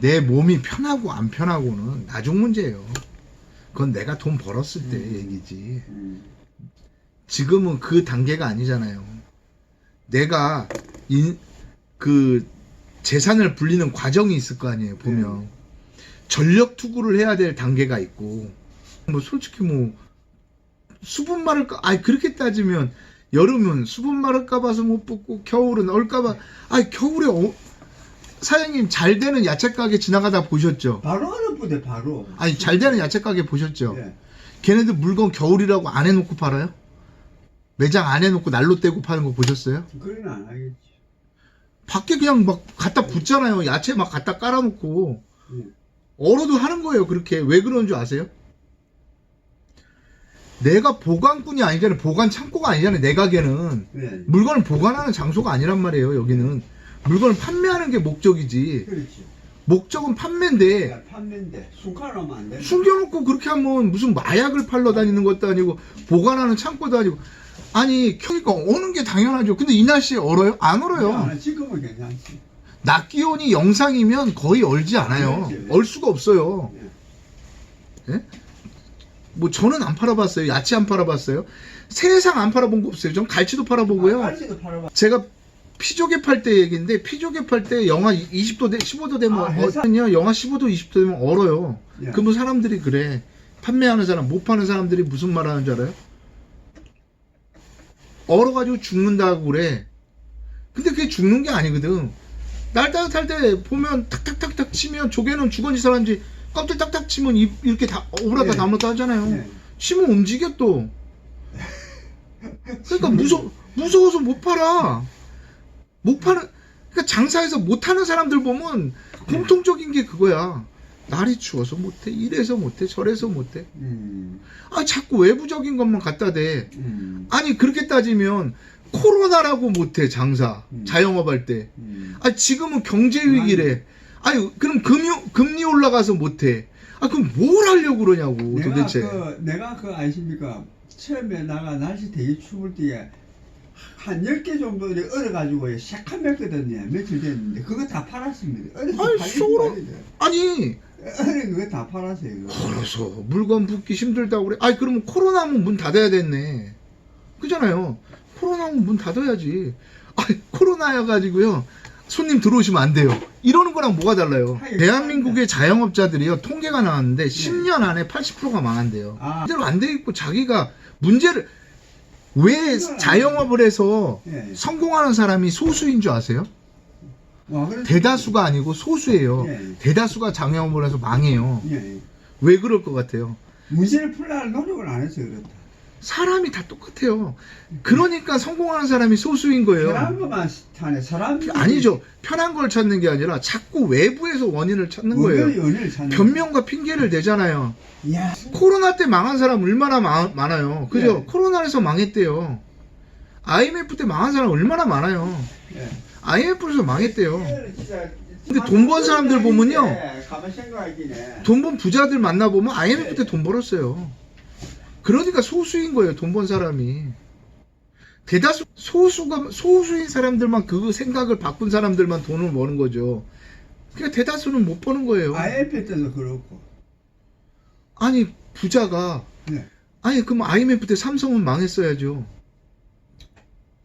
내 몸이 편하고 안 편하고는 나중 문제예요. 그건 내가 돈 벌었을 때 음. 얘기지. 음. 지금은 그 단계가 아니잖아요. 내가 인, 그 재산을 불리는 과정이 있을 거 아니에요. 보면 네. 전력 투구를 해야 될 단계가 있고 뭐 솔직히 뭐 수분 마를까 아니 그렇게 따지면 여름은 수분 마를까 봐서 못 뽑고 겨울은 얼까 봐 아니 겨울에 어, 사장님 잘 되는 야채 가게 지나가다 보셨죠? 바로 얼어붙어 바로. 아니 잘 되는 야채 가게 보셨죠? 예. 걔네들 물건 겨울이라고 안 해놓고 팔아요? 매장 안 해놓고 난로 떼고 파는 거 보셨어요? 그건 안 하겠지. 밖에 그냥 막 갖다 붙잖아요. 야채 막 갖다 깔아놓고 음. 얼어도 하는 거예요. 그렇게 왜 그런 줄 아세요? 내가 보관꾼이 아니잖아요. 보관 창고가 아니잖아요. 내 가게는 네. 물건을 보관하는 장소가 아니란 말이에요. 여기는 물건을 판매하는 게 목적이지. 그렇지. 목적은 판매인데 야, 판매인데 숨가놓으면 안 돼. 숨겨놓고 그렇게 하면 무슨 마약을 팔러 다니는 것도 아니고 보관하는 창고도 아니고 아니 그러니까 오는 게 당연하죠. 근데 이 날씨에 얼어요? 안 얼어요. 야, 지금은 괜찮지. 낮 기온이 영상이면 거의 얼지 않아요. 그렇지. 얼 수가 없어요. 예. 뭐 저는 안 팔아봤어요. 야채 안 팔아봤어요. 세상 안 팔아본 거 없어요. 전 갈치도 팔아보고요. 아, 갈치도 팔아봐. 제가 피조개 팔 때 얘기인데 피조개 팔 때 영하 20도 돼 15도 되면 아, 해상- 어, 영하 15도 20도 되면 얼어요. 예. 그러면 사람들이 그래. 판매하는 사람 못 파는 사람들이 무슨 말 하는 줄 알아요? 얼어가지고 죽는다고 그래. 근데 그게 죽는 게 아니거든. 날 따뜻할 때 보면 탁탁탁탁 치면 조개는 죽은지 살았는지 껍질 딱딱 치면 입 이렇게 다 오라다 예. 담았다 하잖아요. 예. 치면 움직여 또. 그러니까 무서 무서워서 못 팔아. 못 파는 그러니까 장사해서 못 하는 사람들 보면 공통적인 게 그거야. 날이 추워서 못해, 이래서 못해, 저래서 못해. 음. 아 자꾸 외부적인 것만 갖다 대. 음. 아니 그렇게 따지면 코로나라고 못해 장사 음. 자영업할 때. 음. 아 지금은 경제 위기래. 아니 그럼 금리 금리 올라가서 못해. 아 그럼 뭘 하려고 그러냐고 내가 도대체. 그 내가 그 아십니까? 처음에 나가 날씨 되게 추울 때에 한 10개 정도 이렇게 얼어가지고 샥한 맸거든요. 며칠 됐는데 그거 다 팔았습니다. 얼어서. 거 아니죠. 아니 얼은 그거 다 팔았어요. 그거. 그래서 물건 붓기 힘들다고 그래. 아니 그러면 코로나면 문 닫아야 됐네. 그잖아요. 코로나면 문 닫아야지. 아니 코로나여 가지고요. 손님 들어오시면 안 돼요. 이러는 거랑 뭐가 달라요? 하긴 대한민국의 자영업자들이요. 통계가 나왔는데 10년 안에 80%가 망한대요. 아. 제대로 안 돼 있고 자기가 문제를 왜 자영업을 해서 예. 성공하는 사람이 소수인 줄 아세요? 와, 그래서- 대다수가 아니고 소수예요. 예. 대다수가 자영업을 해서 망해요. 예. 왜 그럴 것 같아요? 문제를 풀려할 노력을 안 해서 그렇다. 사람이 다 똑같아요. 그러니까 성공하는 사람이 소수인 거예요. 편한 것만 타네. 사람 아니죠. 편한 걸 찾는 게 아니라 자꾸 외부에서 원인을 찾는 거예요. 연을 찾는 변명과 핑계를 대잖아요. 야, 코로나 때 망한 사람 얼마나 마- 많아요. 그죠? 네. 코로나에서 망했대요. IMF 때 망한 사람 얼마나 많아요. 예. IMF에서 망했대요. 진짜 근데 돈번 사람들 보면요. 가만 생각하기네. 돈 번 부자들 만나보면 IMF 때 돈 벌었어요. 그러니까 소수인 거예요, 돈 번 사람이. 대다수, 소수가, 소수인 사람들만 그 생각을 바꾼 사람들만 돈을 버는 거죠. 그러니까 대다수는 못 버는 거예요. IMF 때도 그렇고. 아니, 부자가, 네. 아니, 그럼 IMF 때 삼성은 망했어야죠.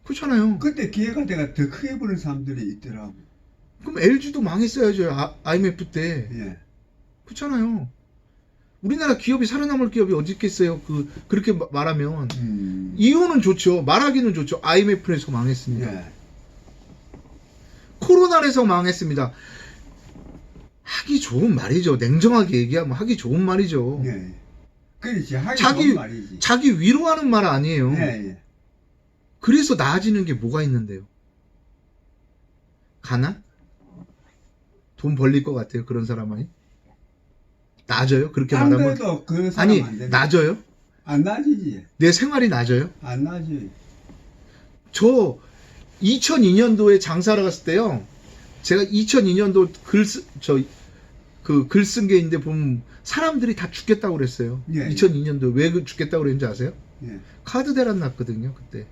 그렇잖아요. 그때 기회가 내가 더 크게 버는 사람들이 있더라고. 그럼 LG도 망했어야죠, 아- IMF 때. 예. 그렇잖아요. 우리나라 기업이 살아남을 기업이 어디 있겠어요? 그, 그렇게 마- 말하면. 음. 이유는 좋죠. 말하기는 좋죠. IMF에서 망했습니다. 예. 코로나에서 망했습니다. 하기 좋은 말이죠. 냉정하게 얘기하면 하기 좋은 말이죠. 예. 그렇지. 하기 자기- 좋은 말이지. 자기 위로하는 말 아니에요. 예, 예. 그래서 나아지는 게 뭐가 있는데요? 가나? 돈 벌릴 것 같아요. 그런 사람이? 나아져요? 그렇게 딴 말하면? 거에도 그 사람 아니, 안 되네. 나아져요? 안 나지지. 내 생활이 나아져요? 안 나지. 저 2002년도에 장사를 갔을 때요. 제가 2002년도 글, 쓰, 저, 그 글 쓴 게 있는데 보면 사람들이 다 죽겠다고 그랬어요. 예, 예. 2002년도에 왜그 죽겠다고 그랬는지 아세요? 예. 카드 대란 났거든요, 그때.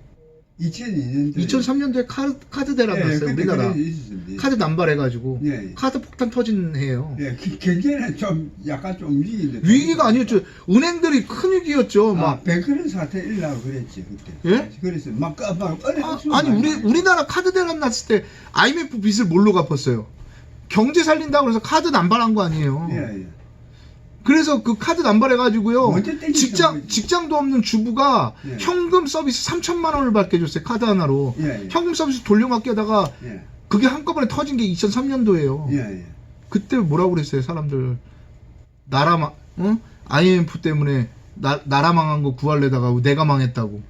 2002년도 2003년도에 카드, 카드 대란 났어요 우리나라 있었습니다. 카드 남발해가지고 예, 예. 카드 폭탄 터진 해요 예, 그- 경제는 좀 약간 좀 움직이는데 위기가 아니었죠 은행들이 큰 위기였죠 막막 뱅크런 사태 일라고 그랬지 그때. 예? 그래서 막, 그- 막 어려운 아, 아니 우리. 우리나라 카드 대란 났을 때 IMF 빚을 뭘로 갚았어요? 경제 살린다고 해서 카드 남발한 거 아니에요. 예, 예. 그래서 그 카드 남발해가지고요. 직장. 직장도 없는 주부가 예. 현금 서비스 3천만 원을 받게 해줬어요. 카드 하나로. 예, 예. 현금 서비스 돌려막기 하다가 예, 그게 한꺼번에 터진 게 2003년도예요. 예, 예. 그때 뭐라고 그랬어요, 사람들. 나라 망, 어? IMF 때문에 나, 나라 망한 거 구할래다가 내가 망했다고.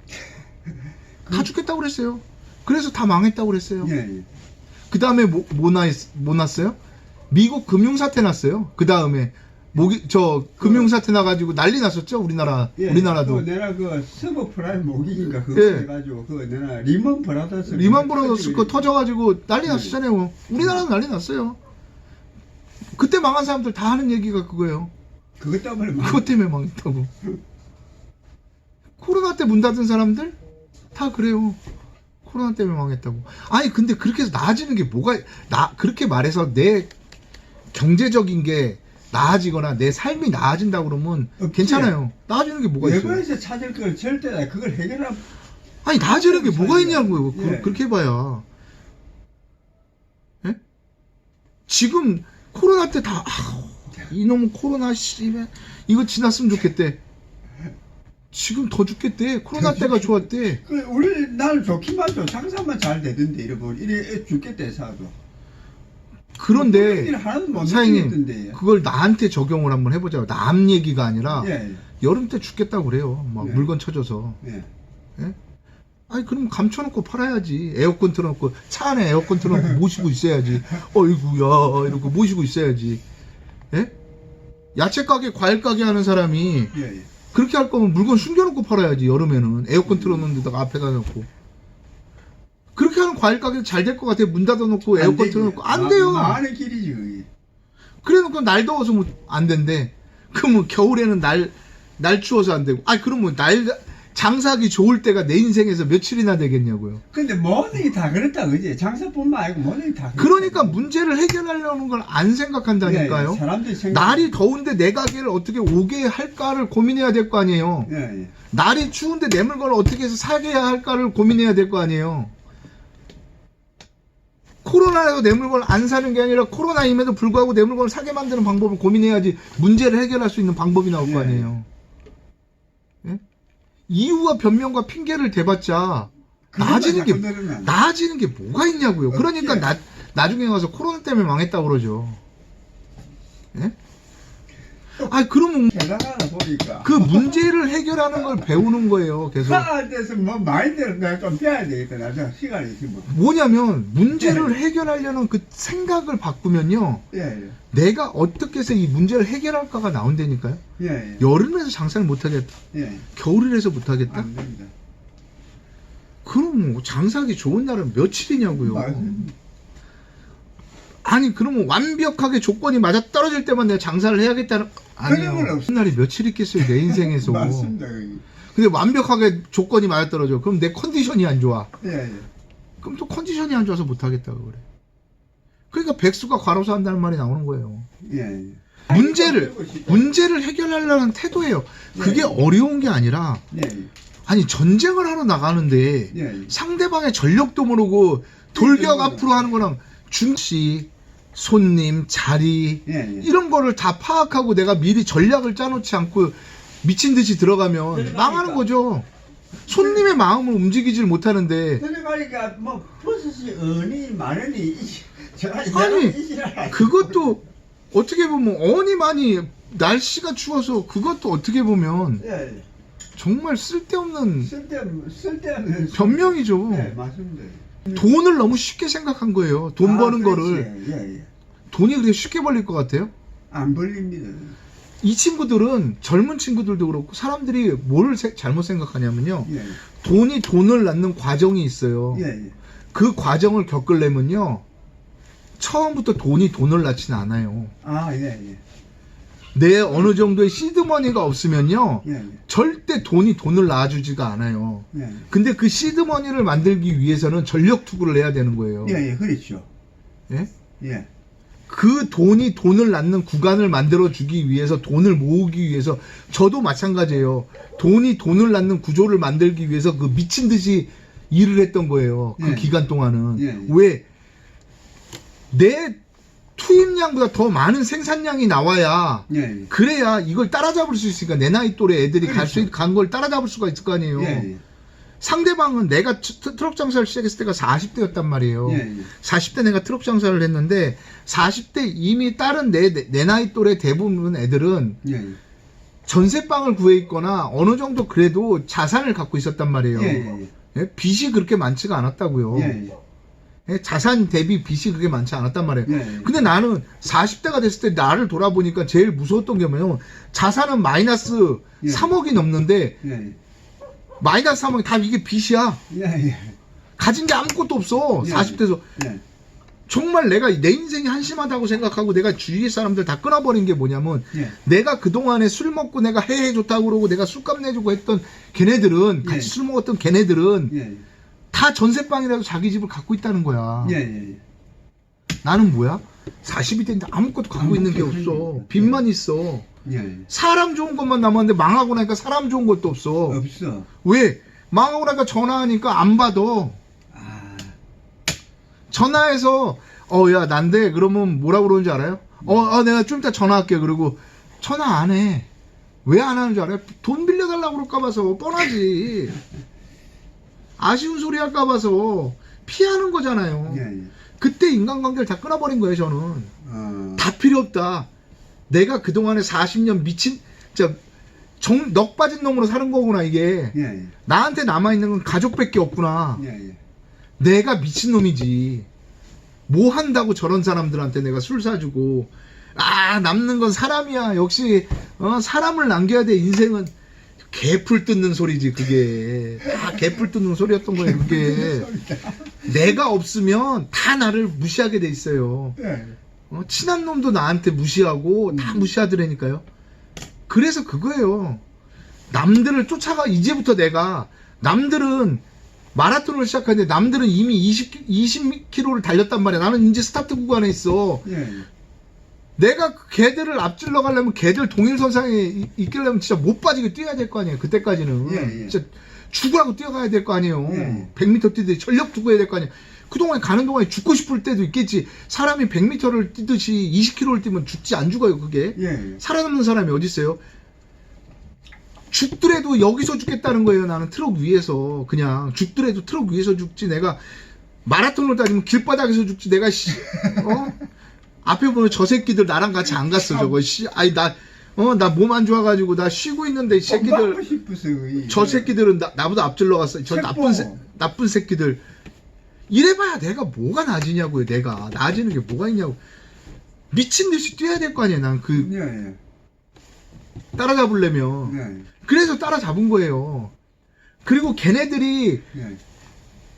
다 죽겠다고 그랬어요. 그래서 다 망했다고 그랬어요. 예, 예. 그 다음에 뭐, 뭐, 나, 뭐 났어요? 미국 금융사태 났어요. 그 다음에, 모기, 저, 금융 사태 나가지고 난리 났었죠? 우리나라, 예, 우리나라도. 그 내가 그 서브 프라임 모기인가 그거 예. 해가지고 그 내가 리먼 브라더스 리만 브라더스 거 터져가지고 난리 네. 났었잖아요. 우리나라도 난리 났어요. 그때 망한 사람들 다 하는 얘기가 그거예요. 그것 때문에 막 그것 때문에 망했다고. 코로나 때 문 닫은 사람들 다 그래요. 코로나 때문에 망했다고. 아니 근데 그렇게 해서 나아지는 게 뭐가 나 그렇게 말해서 내 경제적인 게 나아지거나 내 삶이 나아진다 그러면 없지. 괜찮아요. 나아지는 게 뭐가 있어요? 외부에서 찾을 걸 절대 다 그걸 해결할 아니 나아지는 게 뭐가 있냐고요. 그, 예. 그렇게 해봐야. 예? 지금 코로나 때 다 이놈 코로나 씨 이거 지났으면 좋겠대. 지금 더 죽겠대. 코로나 더 때가 좋았대. 그 우리 나는 좋기만 줘 장사만 잘 되던데 이러고 이래 죽겠대 사도 그런데 일 하나도 못 사장님 느끼겠던데 그걸 나한테 적용을 한번 해보자고. 남 얘기가 아니라 예, 여름 때 죽겠다고 그래요. 막 네. 물건 쳐져서. 예. 아니 그럼 감춰놓고 팔아야지 에어컨 틀어놓고 차 안에 에어컨 틀어놓고 모시고 있어야지 어이구야 이러고 모시고 있어야지 예? 야채 가게 과일 가게 하는 사람이 예, 예. 그렇게 할 거면 물건 숨겨놓고 팔아야지 여름에는 에어컨 틀어놓는 데다가 앞에다 놓고 그렇게 하는 과일 가게 잘 될 것 같아 문 닫아놓고 안 에어컨. 틀어놓고 안 마- 돼요 망하는 길이지 그래놓고 날 더워서 뭐 안 된대 그러면 겨울에는 날 날 추워서 안 되고 아 그러면 날 장사하기 좋을 때가 내 인생에서 며칠이나 되겠냐고요 근데 모든 게 다 그렇다 그지 장사뿐만 아니고 모든 게다 그러니까 문제를 해결하려는 걸 안 생각한다니까요. 예, 사람들이 생각 날이 더운데 내 가게를 어떻게 오게 할까를 고민해야 될 거 아니에요. 예, 예. 날이 추운데 내 물건을 어떻게 해서 사게 해야 할까를 고민해야 될 거 아니에요. 코로나에도 내 물건을 안 사는 게 아니라 코로나임에도 불구하고 내 물건을 사게 만드는 방법을 고민해야지 문제를 해결할 수 있는 방법이 나올 거 예. 아니에요. 예? 이유와 변명과 핑계를 대봤자 나아지는 게. 나아지는 게 뭐가 있냐고요. 그러니까. 나, 나중에 가서 코로나 때문에 망했다고 그러죠. 예? 아니, 그러면 게다가 보니까 그 문제를 해결하는 걸 배우는 거예요, 계속. 돼서 뭐 마인드를 내가 좀 배워야 되겠다 나중에 시간이 있으면 뭐냐면, 문제를 해결하려는 그 생각을 바꾸면요, 예 예 내가 어떻게 해서 이 문제를 해결할까가 나온다니까요. 예 예 여름에서 장사를 못하겠다. 예. 겨울이라서 못하겠다. 안 됩니다 그럼 뭐 장사하기 좋은 날은 며칠이냐고요. 맞습니다. 아니 그러면 완벽하게 조건이 맞아 떨어질 때만 내가 장사를 해야겠다는. 그런 건 없- 날이 며칠 있겠어요 내 인생에서. 맞습니다. 근데 완벽하게 조건이 맞아 떨어져. 그럼 내 컨디션이 안 좋아. 예, 예. 그럼 또 컨디션이 안 좋아서 못 하겠다고 그래. 그러니까 백수가 과로사 한다는 말이 나오는 거예요. 예, 예. 문제를 문제를 해결하려는 태도예요. 그게 예. 어려운 게 아니라 예, 예. 아니 전쟁을 하러 나가는데 예, 예. 상대방의 전력도 모르고 돌격 예, 예. 앞으로 하는 거랑 중시 손님 자리 예, 예. 이런 거를 다 파악하고 내가 미리 전략을 짜놓지 않고 미친 듯이 들어가면 그러니까. 망하는 거죠. 손님의 마음을 움직이질 못하는데 그러니까 뭐 프로세스 은이 많으니 이- 제가 아니, 그것도 어떻게 보면 어니 많이 날씨가 추워서 그것도 어떻게 보면 예, 예. 정말 쓸데없는 쓸데 쓸데없는 변명이죠. 예, 맞습니다. 돈을 너무 쉽게 생각한 거예요. 돈 아, 버는 그렇지. 거를 예, 예. 돈이 그렇게 쉽게 벌릴 것 같아요? 안 벌립니다. 이 친구들은 젊은 친구들도 그렇고 사람들이 뭘 세- 잘못 생각하냐면요. 예, 돈이 돈을 낳는 과정이 있어요. 예, 예. 그 과정을 겪으려면요. 처음부터 돈이 돈을 낳지는 않아요. 아, 예, 예. 내 어느 정도의 시드머니가 없으면요. 예, 예, 절대 돈이 돈을 낳아주지가 않아요. 예, 근데 그 시드머니를 만들기 위해서는 전력 투구를 해야 되는 거예요. 예, 예, 그렇죠. 예? 예, 그 돈이 돈을 낳는 구간을 만들어 주기 위해서 돈을 모으기 위해서 저도 마찬가지예요. 돈이 돈을 낳는 구조를 만들기 위해서 그 미친 듯이 일을 했던 거예요. 그 예. 기간 동안은 예, 예. 왜 내 투입량보다 더 많은 생산량이 나와야 예, 예, 그래야 이걸 따라잡을 수 있으니까 내 나이 또래 애들이 갈수 그렇죠. 간걸 따라잡을 수가 있을 거 아니에요. 예, 예, 상대방은 내가 트- 트럭 장사를 시작했을 때가 40대였단 말이에요. 예, 예. 40대 내가 트럭 장사를 했는데 40대 이미 다른 내, 내, 내 나이 또래 대부분 애들은 예, 예. 전세방을 구해 있거나 어느 정도 그래도 자산을 갖고 있었단 말이에요. 예, 예, 예? 빚이 그렇게 많지가 않았다고요. 예, 예. 예? 자산 대비 빚이 그렇게 많지 않았단 말이에요. 예, 예. 근데 나는 40대가 됐을 때 나를 돌아보니까 제일 무서웠던 게 뭐냐면 자산은 마이너스 예. 3억이 넘는데 예, 예. 마이너스 3억이 다 이게 빚이야. 예, 예. 가진 게 아무것도 없어. 예. 40대에서. 예. 정말 내가 내 인생이 한심하다고 생각하고 내가 주위 사람들 다 끊어버린 게 뭐냐면 예. 내가 그동안에 술 먹고 내가 해해 좋다고 그러고 내가 술값 내주고 했던 걔네들은 같이 예. 술 먹었던 걔네들은 예, 다 전세방이라도 자기 집을 갖고 있다는 거야. 예, 예. 나는 뭐야? 40이 됐는데 아무것도 갖고 있는 게 없어. 빚만 있어. 예, 예. 사람 좋은 것만 남았는데 망하고 나니까 사람 좋은 것도 없어. 없어. 왜? 망하고 나니까 전화하니까 안 받아. 아, 전화해서 어 야 난데 그러면 뭐라 그러는 줄 알아요? 어, 어, 내가 좀 이따 전화할게 그리고 전화 안 해. 왜 안 하는 줄 알아요? 돈 빌려달라고 그럴까 봐서 뻔하지. 아쉬운 소리 할까 봐서 피하는 거잖아요. 예, 예. 그때 인간관계를 다 끊어버린 거예요 저는. 어, 다 필요 없다. 내가 그동안에 40년 미친 진짜 정, 넋 빠진 놈으로 사는 거구나 이게. 예, 예. 나한테 남아있는 건 가족밖에 없구나. 예, 예. 내가 미친놈이지. 뭐 한다고 저런 사람들한테 내가 술 사주고. 아, 남는 건 사람이야. 역시, 어, 사람을 남겨야 돼, 인생은. 개풀 뜯는 소리지, 그게. 다 개풀 뜯는 소리였던 거예요, 그게. 내가 없으면 다 나를 무시하게 돼 있어요. 예. 어, 친한 놈도 나한테 무시하고 음. 다 무시하더라니까요. 그래서 그거예요. 남들을 쫓아가 이제부터 내가 남들은 마라톤을 시작하는데 남들은 이미 20 20km를 달렸단 말이야. 나는 이제 스타트 구간에 있어. 예, 예. 내가 그 걔들을 앞질러 가려면 걔들 동일선상에 이- 있기려면 진짜 못 빠지게 뛰어야 될 거 아니에요. 그때까지는 예, 예. 진짜 죽으라고 뛰어가야 될 거 아니에요. 예, 예. 100m 뛰듯이 전력 두고 해야 될 거 아니에요. 그동안 가는 동안에 죽고 싶을 때도 있겠지. 사람이 100m를 뛰듯이 20km를 뛰면 죽지 안 죽어요, 그게. 예, 예. 살아남는 사람이 어디 있어요? 죽더라도 여기서 죽겠다는 거예요. 나는 트럭 위에서 그냥 죽더라도 트럭 위에서 죽지. 내가 마라톤으로 따지면 길바닥에서 죽지. 내가 씨, 어? 앞에 보면 저 새끼들 나랑 같이 안 갔어. 저거 씨, 아니 나, 어, 나 몸 안 좋아가지고 나 쉬고 있는데 이 새끼들. 저 새끼들은 나, 나보다 앞질러 갔어. 저. 나쁜 새, 나쁜 새끼들. 이래봐야 내가 뭐가 나아지냐고요. 내가 나아지는 게 뭐가 있냐고. 미친 듯이 뛰어야 될 거 아니야. 난그 예, 예. 따라잡으려면. 예, 그래서 따라잡은 거예요. 그리고 걔네들이 예.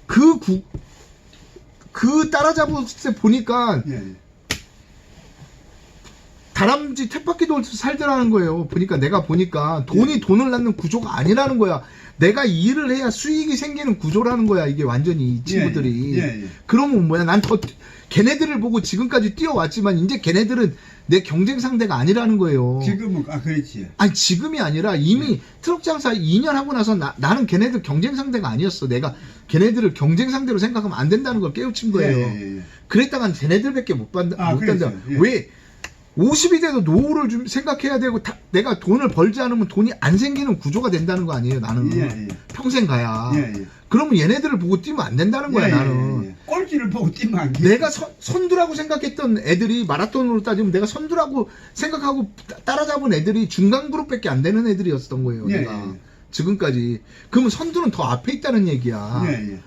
그 구, 그 따라잡았을 때 보니까 예, 예. 다람쥐 탭바퀴 돌듯 살더라는 거예요. 보니까 내가 보니까 돈이 돈을 낳는 구조가 아니라는 거야. 내가 일을 해야 수익이 생기는 구조라는 거야. 이게 완전히 이 친구들이. 예, 예. 그러면 뭐야? 난 더 걔네들을 보고 지금까지 뛰어왔지만 이제 걔네들은 내 경쟁 상대가 아니라는 거예요. 지금은 아 그렇지. 아니 지금이 아니라 이미 트럭 장사 2년 하고 나서 나, 나는 걔네들 경쟁 상대가 아니었어. 내가 걔네들을 경쟁 상대로 생각하면 안 된다는 걸 깨우친 거예요. 예, 예, 예. 그랬다간 걔네들밖에 못 받, 아, 못 그랬죠. 단다. 예. 왜? 50이 돼도 노후를 좀 생각해야 되고 다- 내가 돈을 벌지 않으면 돈이 안 생기는 구조가 된다는 거 아니에요. 나는 예, 예. 평생 가야. 예, 예. 그러면 얘네들을 보고 뛰면 안 된다는 거야. 예, 예, 나는. 예. 꼴찌를 보고 뛰면 안 돼. 내가 선, 선두라고 생각했던 애들이 마라톤으로 따지면 내가 선두라고 생각하고 따- 따라잡은 애들이 중간 그룹밖에 안 되는 애들이었던 거예요. 예, 내가 예. 지금까지. 그러면 선두는 더 앞에 있다는 얘기야. 예, 예.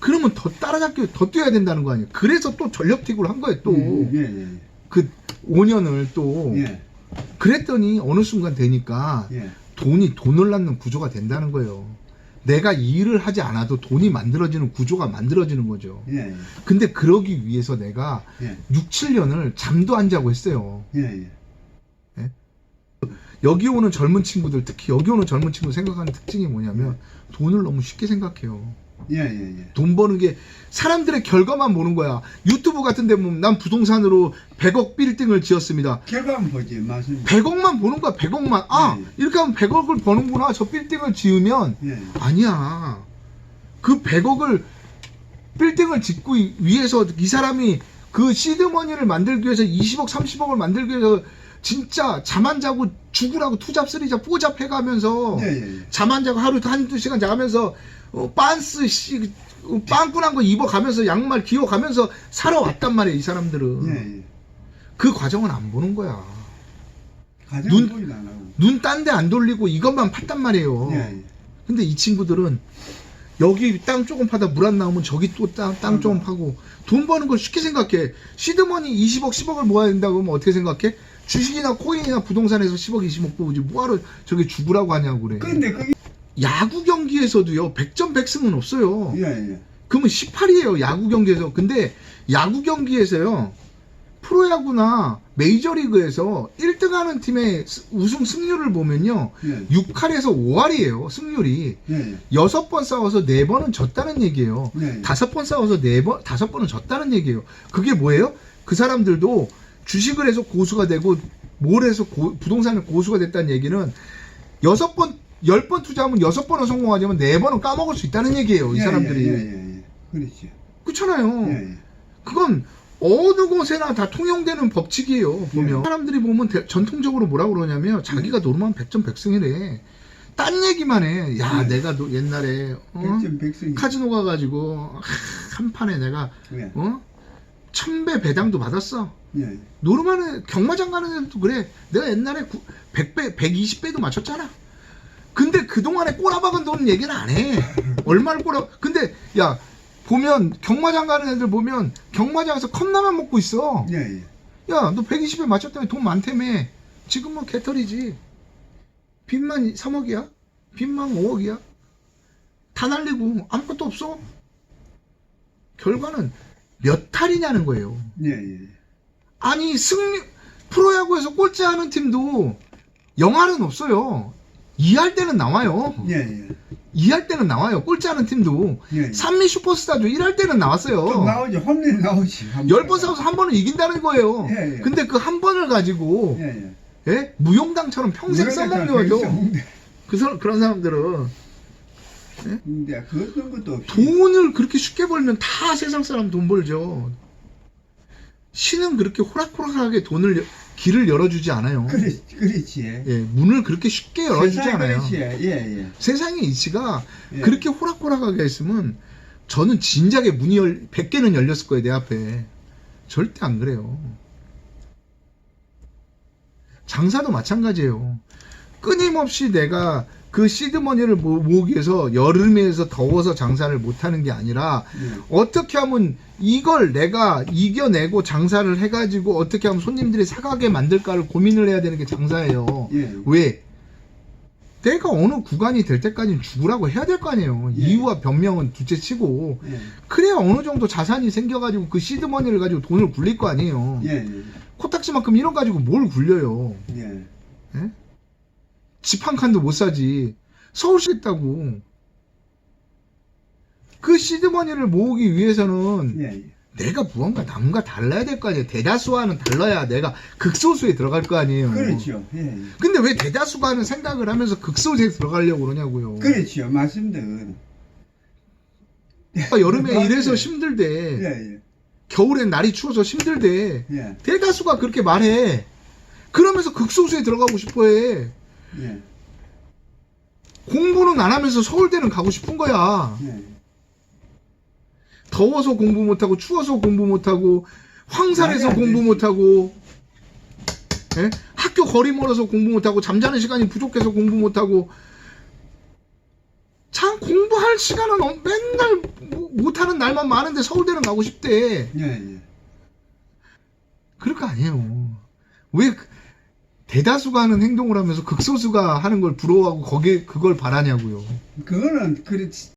그러면 더 따라잡기 더 뛰어야 된다는 거 아니에요. 그래서 또 전력 틱을 한 거예요. 또 예, 예, 그 5년을 또 예. 그랬더니 어느 순간 되니까 예. 돈이 돈을 낳는 구조가 된다는 거예요. 내가 일을 하지 않아도 돈이 만들어지는 구조가 만들어지는 거죠. 예, 예. 근데 그러기 위해서 내가 예. 6, 7년을 잠도 안 자고 했어요. 예, 예. 예? 여기 오는 젊은 친구들 특히 여기 오는 젊은 친구 생각하는 특징이 뭐냐면 돈을 너무 쉽게 생각해요. 예, 예, 예. 돈 버는 게 사람들의 결과만 보는 거야. 유튜브 같은 데 보면 난 부동산으로 100억 빌딩을 지었습니다. 결과만 보지, 맞습니다. 100억만 보는 거야. 100억만. 아, 네. 이렇게 하면 100억을 버는구나. 저 빌딩을 지으면 예, 아니야. 그 100억을 빌딩을 짓고 이- 위해서 이 사람이 그 시드머니를 만들기 위해서 20억, 30억을 만들기 위해서 진짜 잠 안 자고 죽으라고 투잡, 쓰리잡, 뽀잡 해가면서 예, 예, 예. 잠 안 자고 하루 한두 시간 자면서 어, 빤스 씨 어, 빵꾸난 거 입어가면서 양말 기어가면서 살아왔단 말이야 이 사람들은 예, 예. 그 과정은 안 보는 거야 눈-. 눈 딴 데 안 돌리고 이것만 팠단 말이에요 예, 예. 근데 이 친구들은 여기 땅 조금 파다 물 안 나오면 저기 또 땅 땅 조금 파고 돈 버는 걸 쉽게 생각해 시드머니 20억 10억을 모아야 된다고 하면 어떻게 생각해? 주식이나 코인이나 부동산에서 10억 20억 뽑지 뭐하러 저기 죽으라고 하냐고 그래. 근데 그게, 야구 경기에서도요 100점 100승은 없어요. 예, 예. 그러면 18이에요 야구 경기에서. 근데 야구 경기에서요 프로야구나 메이저리그에서 1등하는 팀의 스- 우승 승률을 보면요 예, 6할에서 5할이에요 승률이. 예, 예. 여섯 번 싸워서 네 번은 졌다는 얘기예요. 예, 예. 다섯 번 싸워서 네 번 다섯 번은 졌다는 얘기예요. 그게 뭐예요? 그 사람들도 주식을 해서 고수가 되고 뭘 해서 고- 부동산을 고수가 됐다는 얘기는 여섯 번 열 번 투자하면 여섯 번은 성공하지만 네 번은 까먹을 수 있다는 얘기예요 이 예, 사람들이 예, 예, 예. 그렇죠. 그렇잖아요. 예, 예. 그건 어느 곳에나 다 통용되는 법칙이에요. 보면 예. 사람들이 보면 대- 전통적으로 뭐라고 그러냐면 자기가 노름하면 백전백승이래. 딴 얘기만 해. 야 예. 내가 노- 옛날에 어? 카지노 가가지고 하, 한 판에 내가 예, 어? 천배 배당도 받았어. 예. 노름하는 경마장 가는 애들도 그래. 내가 옛날에 100배, 120배도 맞췄잖아. 근데 그동안에 꼬라박은 돈 얘기는 안 해. 얼마를 꼬라, 근데, 야, 보면, 경마장 가는 애들 보면, 경마장에서 컵라면 먹고 있어. 예, 예. 야, 너 120배 맞췄다며 돈 많다며. 지금 뭐 개털이지. 빚만 3억이야? 빚만 5억이야? 다 날리고 아무것도 없어. 결과는 몇 탈이냐는 거예요. 예, 예. 아니 승리 프로야구에서 꼴찌하는 팀도 영할은 없어요. 2할 때는 나와요. 예, 예. 2할 때는 나와요. 꼴찌하는 팀도 예, 예. 산미 슈퍼스타도 1할 때는 좀 나왔어요. 나오지. 홈런이 나오지. 한 10번 번에. 싸워서 한 번은 이긴다는 거예요. 예, 예. 근데 그 한 번을 가지고 예, 예. 예? 무용당처럼 평생 써먹는 거죠. 근데, 그 사- 그런 사람들은 근데 그런 것도 없이. 돈을 그렇게 쉽게 벌면 다 세상 사람 돈 벌죠. 신은 그렇게 호락호락하게 돈을 여- 길을 열어주지 않아요. 그렇지, 그렇지. 예, 문을 그렇게 쉽게 열어주지 않아요. 그렇지. 예, 예. 세상의 이치가 예. 그렇게 호락호락하게 했으면 저는 진작에 문이 열, 100개는 열렸을 거예요, 내 앞에. 절대 안 그래요. 장사도 마찬가지예요. 끊임없이 내가 그 시드머니를 모- 모으기 위해서 여름에서 더워서 장사를 못하는 게 아니라 예. 어떻게 하면 이걸 내가 이겨내고 장사를 해가지고 어떻게 하면 손님들이 사가게 만들까를 고민을 해야 되는 게 장사예요. 예. 왜? 내가 어느 구간이 될 때까지는 죽으라고 해야 될 거 아니에요. 예. 이유와 변명은 둘째 치고. 예. 그래야 어느 정도 자산이 생겨가지고 그 시드머니를 가지고 돈을 굴릴 거 아니에요. 예, 예. 코딱지만큼 이런 가지고 뭘 굴려요. 예. 집 한 칸도 못 사지. 서울시 있다고. 그 시드머니를 모으기 위해서는 예, 예. 내가 무언가 남과 달라야 될 거 아니에요. 대다수와는 달라야 내가 극소수에 들어갈 거 아니에요. 그렇죠. 예, 예. 근데 왜 대다수가 하는 생각을 하면서 극소수에 들어가려고 그러냐고요. 그렇죠. 맞습니다. 아, 여름에. 이래서 힘들대. 예, 예. 겨울엔 날이 추워서 힘들대. 예. 대다수가 그렇게 말해. 그러면서 극소수에 들어가고 싶어 해. 예. 공부는 안 하면서 서울대는 가고 싶은 거야. 예. 더워서 공부 못하고, 추워서 공부 못하고, 황산에서 공부. 못하고, 예? 학교 거리 멀어서 공부 못하고, 잠자는 시간이 부족해서 공부 못하고, 참 공부할 시간은 없- 맨날 뭐- 못하는 날만 많은데 서울대는 가고 싶대. 예, 예. 그럴 거 아니에요. 왜 그- 대다수가 하는 행동을 하면서 극소수가 하는 걸 부러워하고 거기에 그걸 바라냐고요. 그거는 그렇지.